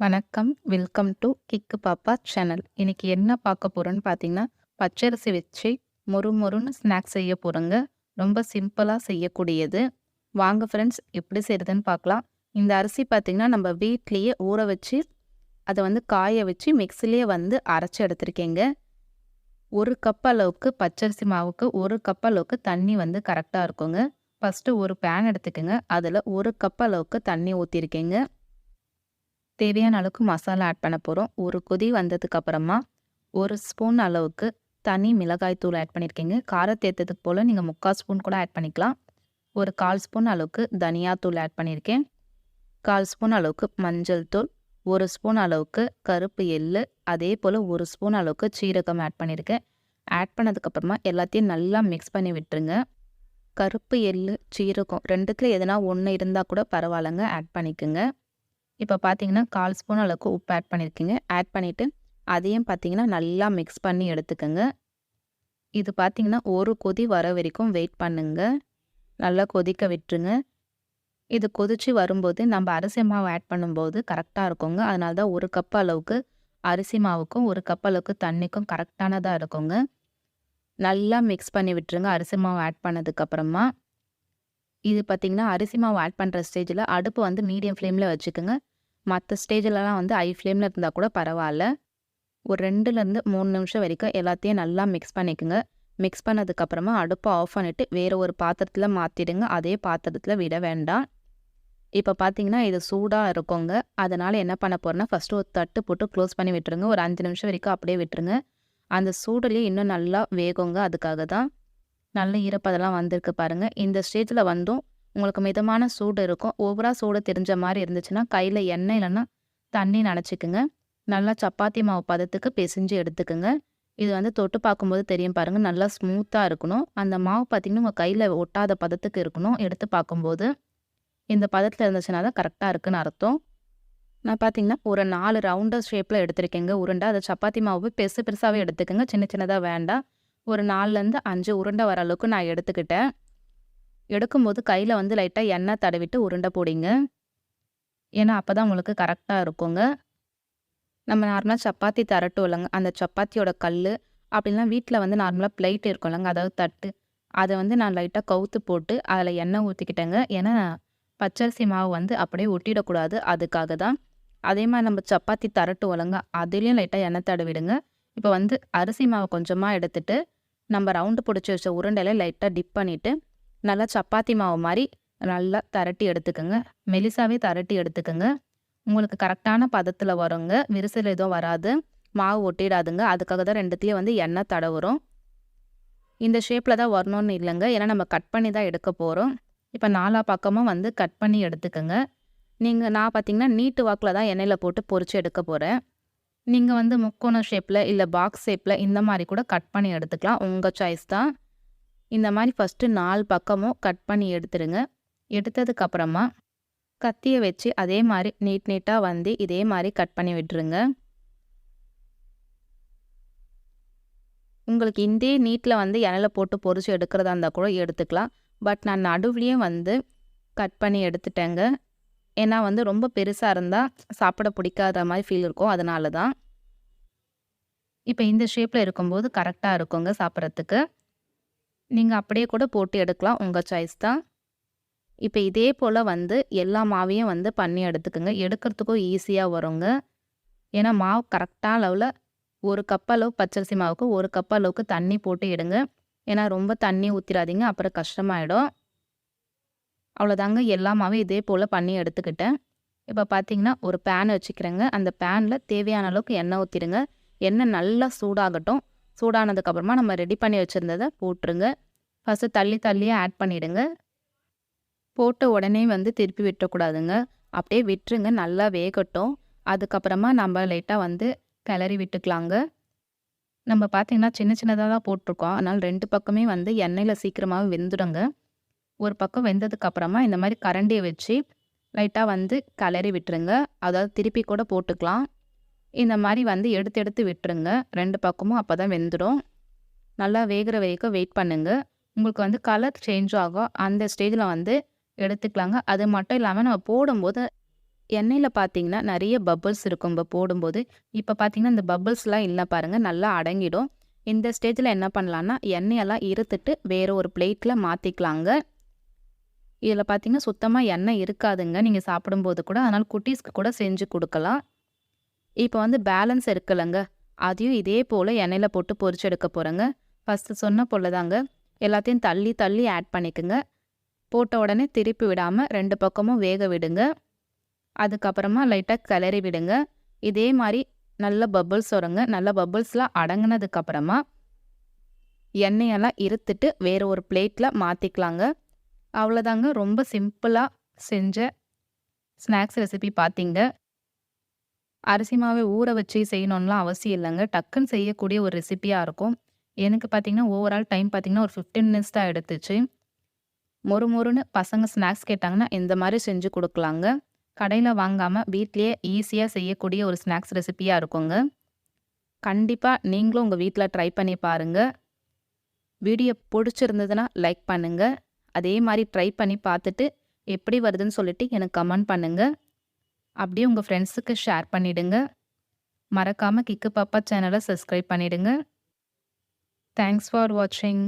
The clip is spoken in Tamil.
வணக்கம். Welcome to Kikku Pappa channel. இன்னைக்கு என்ன பார்க்க போகிறோன்னு பார்த்தீங்கன்னா, பச்சரிசி வச்சு மொறு மொறுன்னு ஸ்நாக்ஸ் செய்ய போகிறோங்க ரொம்ப சிம்பிளாக செய்யக்கூடியது. வாங்க ஃப்ரெண்ட்ஸ் எப்படி செய்யறதுன்னு பார்க்கலாம். இந்த அரிசி பார்த்தீங்கன்னா, நம்ம வீட்லேயே ஊற வச்சு, அதை வந்து காய வச்சு மிக்சிலேயே வந்து அரைச்சி எடுத்திருக்கேங்க. ஒரு கப் அளவுக்கு பச்சரிசி மாவுக்கு ஒரு கப் அளவுக்கு தண்ணி வந்து கரெக்டாக இருக்குங்க. ஃபஸ்ட்டு ஒரு பேன் எடுத்துக்கோங்க அதில் ஒரு கப் அளவுக்கு தண்ணி ஊற்றிருக்கேங்க தேவையான அளவுக்கு மசாலா ஆட் பண்ண போகிறோம் ஒரு கொதி வந்ததுக்கு அப்புறமா 1 ஸ்பூன் அளவுக்கு தனி மிளகாய் தூள் ஆட் பண்ணியிருக்கேங்க. காரத்தேத்ததுக்கு போல் நீங்கள் முக்கால் ஸ்பூன் கூட ஆட் பண்ணிக்கலாம். ஒரு 1/4 ஸ்பூன் அளவுக்கு தனியாத்தூள் ஆட் பண்ணியிருக்கேன். 1/4 ஸ்பூன் அளவுக்கு மஞ்சள் தூள், ஒரு ஸ்பூன் அளவுக்கு கருப்பு எள்ளு, அதே போல் ஒரு ஸ்பூன் அளவுக்கு சீரகம் ஆட் பண்ணியிருக்கேன். ஆட் பண்ணதுக்கப்புறமா எல்லாத்தையும் நல்லா மிக்ஸ் பண்ணி விட்டுருங்க. கருப்பு எள்ளு, சீரகம் ரெண்டுத்தில் எதனா ஒன்று இருந்தால் கூட பரவாயில்லங்க. ஆட் பண்ணிக்கோங்க இப்போ பார்த்தீங்கன்னா, 1/4 ஸ்பூன் அளவுக்கு உப்பு ஆட் பண்ணியிருக்கீங்க ஆட் பண்ணிவிட்டு அதையும் பார்த்தீங்கன்னா, நல்லா மிக்ஸ் பண்ணி எடுத்துக்கோங்க இது பார்த்தீங்கன்னா, ஒரு கொதி வர வரைக்கும் வெயிட் பண்ணுங்க. நல்லா கொதிக்க விட்டுருங்க. இது கொதிச்சு வரும்போது நம்ம அரிசி மாவு ஆட் பண்ணும்போது கரெக்டாக இருக்குங்க. அதனால தான் ஒரு கப் அளவுக்கு அரிசி மாவுக்கும், ஒரு கப் அளவுக்கு தண்ணிக்கும் கரெக்டானதாக இருக்குங்க. நல்லா மிக்ஸ் பண்ணி விட்டுருங்க. அரிசி மாவு ஆட் பண்ணதுக்கப்புறமா இது பார்த்தீங்கன்னா, அரிசி மாவு ஆட் பண்ணுற ஸ்டேஜில் அடுப்பு வந்து மீடியம் ஃப்ளேமில் வச்சுக்கோங்க மற்ற ஸ்டேஜ்லலாம் வந்து ஐ ஃப்ளேமில் இருந்தால் கூட பரவாயில்ல ஒரு 2லருந்து 3 நிமிஷம் வரைக்கும் எல்லாத்தையும் நல்லா மிக்ஸ் பண்ணிக்கங்க. மிக்ஸ் பண்ணதுக்கப்புறமா அடுப்பை ஆஃப் பண்ணிவிட்டு வேற ஒரு பாத்திரத்தில் மாற்றிடுங்க அதே பாத்திரத்தில் விட வேண்டாம். இப்போ பார்த்தீங்கன்னா, இது சூடாக இருக்குங்க. அதனால் என்ன பண்ண போகிறேன்னா ஃபஸ்ட்டு ஒரு தட்டு போட்டு க்ளோஸ் பண்ணி விட்டுருங்க. ஒரு அஞ்சு நிமிஷம் வரைக்கும் அப்படியே விட்டுருங்க. அந்த சூடுலேயே இன்னும் நல்லா வேகுங்க. அதுக்காக தான். நல்ல ஈரப்பதெல்லாம் வந்திருக்கு பாருங்கள் இந்த ஸ்டேஜில் வந்தும் உங்களுக்கு மிதமான சூடு இருக்கும். ஓவராக சூடு தெரிஞ்ச மாதிரி இருந்துச்சுன்னா, கையில் எண்ணெய் இல்லைன்னா தண்ணி நனச்சுக்குங்க. நல்லா சப்பாத்தி மாவு பதத்துக்கு பிசைஞ்சு எடுத்துக்குங்க இது வந்து தொட்டு பார்க்கும்போது தெரியும் பாருங்கள் நல்லா ஸ்மூத்தாக இருக்கணும். அந்த மாவு பார்த்தீங்கன்னா, உங்கள் கையில் ஒட்டாத பதத்துக்கு இருக்கணும். எடுத்து பார்க்கும்போது. இந்த பதத்தில் இருந்துச்சுன்னா தான் கரெக்டாக இருக்குன்னு அர்த்தம். நான் பார்த்தீங்கன்னா, ஒரு நாலு ரவுண்டர் ஷேப்பில் எடுத்திருக்கேங்க உருண்டை அதை சப்பாத்தி மாவு பெருசு பெருசாகவே எடுத்துக்கங்க. சின்ன சின்னதாக வேண்டாம். ஒரு நாலுலேருந்து அஞ்சு உருண்டை வர அளவுக்கு நான் எடுத்துக்கிட்டேன். எடுக்கும்போது கையில் வந்து லைட்டாக எண்ணெய் தடவிட்டு உருண்டை போடிங்க ஏன்னா, அப்பதான் உங்களுக்கு கரெக்டாக இருக்குங்க. நம்ம நார்மலாக சப்பாத்தி தரட்டுவோலங்க. அந்த சப்பாத்தியோட கல் அப்படின்லாம் வீட்டில் வந்து நார்மலாக பிளேட் இருக்கும்லங்க. அதாவது தட்டு. அதை வந்து நான் லைட்டாக கவுத்து போட்டு அதில் எண்ணெய் ஊற்றிக்கிட்டேங்க ஏன்னா, பச்சரிசி மாவு வந்து அப்படியே ஒட்டிடக்கூடாது. அதுக்காக தான். அதே மாதிரி நம்ம சப்பாத்தி தரட்டு ஒழுங்க அதுலேயும் லைட்டாக எண்ணெய் தடவிடுங்க. இப்போ வந்து அரிசி மாவு கொஞ்சமாக எடுத்துட்டு, நம்ம ரவுண்டு பிடிச்சி வச்ச உருண்டையில லைட்டாக டிப் பண்ணிவிட்டு நல்லா சப்பாத்தி மாவு மாதிரி நல்லா தரட்டி எடுத்துக்கோங்க மெலிசாவே தரட்டி எடுத்துக்கோங்க உங்களுக்கு கரெக்டான பதத்தில் வருங்க. விரிசல் எதுவும் வராது. மாவு ஒட்டிடாதுங்க. அதுக்காக தான் ரெண்டுத்தையும் வந்து எண்ணெய் தடவுறோம். இந்த ஷேப்பில் தான் வரணும்னு இல்லைங்க ஏன்னா, நம்ம கட் பண்ணி தான் எடுக்க போகிறோம் இப்போ நாலா பக்கமும் வந்து கட் பண்ணி எடுத்துக்கங்க. நீங்கள் நான் பார்த்தீங்கன்னா, நீட்டு வாக்கில் தான் எண்ணெயில் போட்டு பொறிச்சு எடுக்க போகிறேன் நீங்கள் வந்து முக்கோண ஷேப்பில் இல்லை பாக்ஸ் ஷேப்பில் இந்த மாதிரி கூட கட் பண்ணி எடுத்துக்கலாம். உங்கள் சாய்ஸ் தான். இந்த மாதிரி ஃபஸ்ட்டு நாலு பக்கமும் கட் பண்ணி எடுத்துருங்க. எடுத்ததுக்கப்புறமா கத்தியை வச்சு அதே மாதிரி நீட் நீட்டாக வந்து இதே மாதிரி கட் பண்ணி விட்டுருங்க. உங்களுக்கு இந்தே நீட்டில் வந்து எண்ணெயில போட்டு பொரிச்சு எடுக்கிறதா இருந்தால் கூட எடுத்துக்கலாம். பட் நான் நடுவுலேயும் வந்து கட் பண்ணி எடுத்துட்டேங்க. ஏன்னா வந்து ரொம்ப பெருசாக இருந்தால் சாப்பிட பிடிக்காத மாதிரி ஃபீல் இருக்கும். அதனால தான். இப்போ இந்த ஷேப்பில் இருக்கும்போது கரெக்டாக இருக்குங்க சாப்பிட்றதுக்கு நீங்கள் அப்படியே கூட போட்டு எடுக்கலாம். உங்கள் சாய்ஸ் தான். இப்போ இதே போல் வந்து எல்லா மாவையும் வந்து பண்ணி எடுத்துக்கோங்க எடுக்கிறதுக்கும் ஈஸியாக வருங்க. ஏன்னா, மாவு கரெக்டாக அளவில் ஒரு கப் அளவு பச்சரிசி மாவுக்கு ஒரு கப் அளவுக்கு தண்ணி போட்டு எடுங்க. ஏன்னா, ரொம்ப தண்ணி ஊற்றிடாதீங்க அப்புறம் கஷ்டமாயிடும். அவ்வளோதாங்க. எல்லா மாவையும் இதே போல் பண்ணி எடுத்துக்கிட்டேன். இப்போ பார்த்தீங்கன்னா, ஒரு பேன் வச்சுக்கிறேங்க. அந்த பேனில் தேவையான அளவுக்கு எண்ணெய் ஊற்றிடுங்க எண்ணெய் நல்லா சூடாகட்டும். சூடானதுக்கு அப்புறமா நம்ம ரெடி பண்ணி வச்சுருந்ததை போட்டுருங்க. ஃபர்ஸ்ட்டு தள்ளி தள்ளியே ஆட் பண்ணிவிடுங்க போட்ட உடனே வந்து திருப்பி விட்டுறக்கூடாதுங்க. அப்படியே விட்டுருங்க. நல்லா வேகட்டும். அதுக்கப்புறமா நம்ம லைட்டாக வந்து கிளறி விட்டுக்கலாங்க. நம்ம பார்த்தீங்கன்னா, சின்ன சின்னதாக தான் போட்டிருக்கோம் அதனால் ரெண்டு பக்கமே வந்து எண்ணெயில் சீக்கிரமாக வெந்துடுங்க. ஒரு பக்கம் வெந்ததுக்கப்புறமா இந்த மாதிரி கரண்டியை வச்சு லைட்டாக வந்து கிளறி விட்டுருங்க. அதாவது திருப்பி கூட போட்டுக்கலாம். இந்த மாதிரி வந்து எடுத்து எடுத்து விட்டுருங்க. ரெண்டு பக்கமும் அப்போ தான் வெந்துடும். நல்லா வேகிற வரைக்கும் வெயிட் பண்ணுங்கள் உங்களுக்கு வந்து கலர் சேஞ்ச் ஆகும். அந்த ஸ்டேஜில் வந்து எடுத்துக்கலாங்க. அது மட்டும் இல்லாமல் நம்ம போடும்போது எண்ணெயில் பார்த்தீங்கன்னா, நிறைய பப்பிள்ஸ் இருக்கும் நம்ம போடும்போது. இப்போ பார்த்தீங்கன்னா, இந்த பப்பிள்ஸ்லாம் இல்லை பாருங்கள் நல்லா அடங்கிடும். இந்த ஸ்டேஜில் என்ன பண்ணலான்னா, எண்ணெயெல்லாம் இருத்துட்டு வேறு ஒரு பிளேட்டில் மாற்றிக்கலாங்க இதில் பார்த்தீங்கன்னா, சுத்தமாக எண்ணெய் இருக்காதுங்க. நீங்கள் சாப்பிடும்போது கூட. அதனால் குட்டீஸ்க்கு கூட செஞ்சு கொடுக்கலாம் இப்போ வந்து பேலன்ஸ் இருக்குல்லங்க, அதையும் இதே போல் எண்ணெயில் போட்டு பொரிச்சு எடுக்க ஃபஸ்ட்டு சொன்ன போல் தாங்க. எல்லாத்தையும் தள்ளி, தள்ளி ஆட் பண்ணிக்கோங்க போட்ட உடனே திருப்பி விடாமல் ரெண்டு பக்கமும் வேக விடுங்க. அதுக்கப்புறமா லைட்டாக கிளறி விடுங்க. இதே மாதிரி நல்ல பபிள்ஸ் வருங்க. நல்ல பபிள்ஸ்லாம் அடங்கினதுக்கப்புறமா எண்ணெயெல்லாம் இருத்துட்டு வேறு ஒரு பிளேட்டில் மாற்றிக்கலாங்க அவ்வளோதாங்க. ரொம்ப சிம்பிளாக செஞ்ச ஸ்நாக்ஸ் ரெசிபி பார்த்தீங்க. அரிசி மாவை ஊற வச்சு செய்யணும்லாம் அவசியம் இல்லைங்க டக்குன்னு செய்யக்கூடிய ஒரு ரெசிப்பியாக இருக்கும். எனக்கு பார்த்தீங்கன்னா, ஓவரால் டைம் பார்த்தீங்கன்னா, ஒரு 15 மினிட்ஸ் தான் எடுத்துச்சு. மொறு மொறுன்னு பசங்க ஸ்நாக்ஸ் கேட்டாங்கன்னா, இந்த மாதிரி செஞ்சு கொடுக்கலாங்க கடையில் வாங்காமல் வீட்லேயே ஈஸியாக செய்யக்கூடிய ஒரு ஸ்நாக்ஸ் ரெசிப்பியாக இருக்குங்க. கண்டிப்பாக நீங்களும் உங்கள் வீட்டில் ட்ரை பண்ணி பாருங்கள் வீடியோ பிடிச்சிருந்ததுன்னா லைக் பண்ணுங்கள் அதே மாதிரி ட்ரை பண்ணி பார்த்துட்டு, எப்படி வருதுன்னு சொல்லிட்டு எனக்கு கமெண்ட் பண்ணுங்கள் அப்படியே உங்கள் ஃப்ரெண்ட்ஸுக்கு ஷேர் பண்ணிடுங்க. மறக்காம கிக்கு பாப்பா சேனலை சப்ஸ்கிரைப் பண்ணிடுங்க. தேங்க்ஸ் ஃபார் வாட்சிங்.